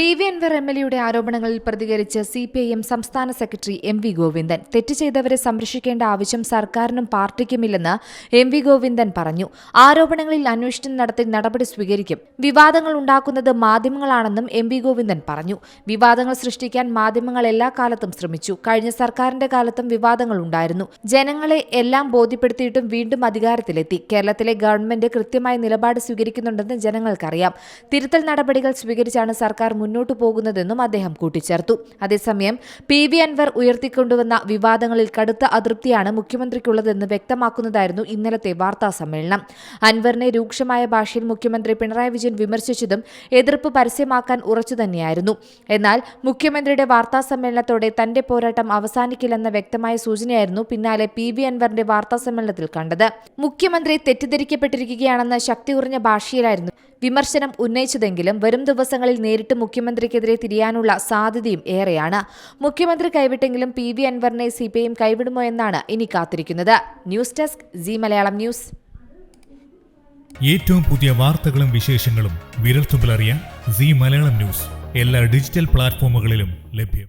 P V Anvar M L എയുടെ ആരോപണങ്ങളിൽ പ്രതികരിച്ച് സി പി ഐ എം സംസ്ഥാന സെക്രട്ടറി എം വി ഗോവിന്ദൻ. തെറ്റ് ചെയ്തവരെ സംരക്ഷിക്കേണ്ട ആവശ്യം സർക്കാരിനും പാർട്ടിക്കുമില്ലെന്ന് എം വി ഗോവിന്ദൻ പറഞ്ഞു. ആരോപണങ്ങളിൽ അന്വേഷണം നടത്തി നടപടി സ്വീകരിക്കും. വിവാദങ്ങൾ ഉണ്ടാക്കുന്നത് മാധ്യമങ്ങളാണെന്നും എം വി ഗോവിന്ദൻ പറഞ്ഞു. വിവാദങ്ങൾ സൃഷ്ടിക്കാൻ മാധ്യമങ്ങൾ എല്ലാ കാലത്തും ശ്രമിച്ചു. കഴിഞ്ഞ സർക്കാരിന്റെ കാലത്തും വിവാദങ്ങൾ ഉണ്ടായിരുന്നു. ജനങ്ങളെ എല്ലാം ബോധ്യപ്പെടുത്തിയിട്ടും വീണ്ടും അധികാരത്തിലെത്തി. കേരളത്തിലെ ഗവൺമെന്റ് കൃത്യമായ നിലപാട് സ്വീകരിക്കുന്നുണ്ടെന്ന് ജനങ്ങൾക്കറിയാം. തിരുത്തൽ നടപടികൾ സ്വീകരിച്ചാണ് സർക്കാർ മുന്നോട്ടു പോകുന്നതെന്നും അദ്ദേഹം കൂട്ടിച്ചേർത്തു. അതേസമയം പി വി അൻവർ ഉയർത്തിക്കൊണ്ടുവന്ന വിവാദങ്ങളിൽ കടുത്ത അതൃപ്തിയാണ് മുഖ്യമന്ത്രിക്കുള്ളതെന്ന് വ്യക്തമാക്കുന്നതായിരുന്നു ഇന്നലത്തെ വാർത്താ സമ്മേളനം. അൻവറിനെ രൂക്ഷമായ ഭാഷയിൽ മുഖ്യമന്ത്രി പിണറായി വിജയൻ വിമർശിച്ചതും എതിർപ്പ് പരസ്യമാക്കാൻ ഉറച്ചു തന്നെയായിരുന്നു. എന്നാൽ മുഖ്യമന്ത്രിയുടെ വാർത്താ സമ്മേളനത്തോടെ തന്റെ പോരാട്ടം അവസാനിക്കില്ലെന്ന വ്യക്തമായ സൂചനയായിരുന്നു പിന്നാലെ പി വി അൻവറിന്റെ വാർത്താ സമ്മേളനത്തിൽ കണ്ടത്. മുഖ്യമന്ത്രി തെറ്റിദ്ധരിക്കപ്പെട്ടിരിക്കുകയാണെന്ന ശക്തി കുറഞ്ഞ ഭാഷയിലായിരുന്നു വിമർശനം ഉന്നയിച്ചതെങ്കിലും വരും ദിവസങ്ങളിൽ നേരിട്ട് മുഖ്യമന്ത്രിക്കെതിരെ തിരിയാനുള്ള സാധ്യതയും ഏറെയാണ്. മുഖ്യമന്ത്രി കൈവിട്ടെങ്കിലും പി വി അൻവറിനെ സി പി കൈവിടുമോ എന്നാണ് ഇനി കാത്തിരിക്കുന്നത്. News desk Zee Malayalam news. ഏറ്റവും പുതിയ വാർത്തകളും വിശേഷങ്ങളും വിരൽത്തുമ്പിലറിയാൻ സി മലയാളം ന്യൂസ്. എല്ലാ ഡിജിറ്റൽ പ്ലാറ്റ്ഫോമുകളിലും ലഭ്യം.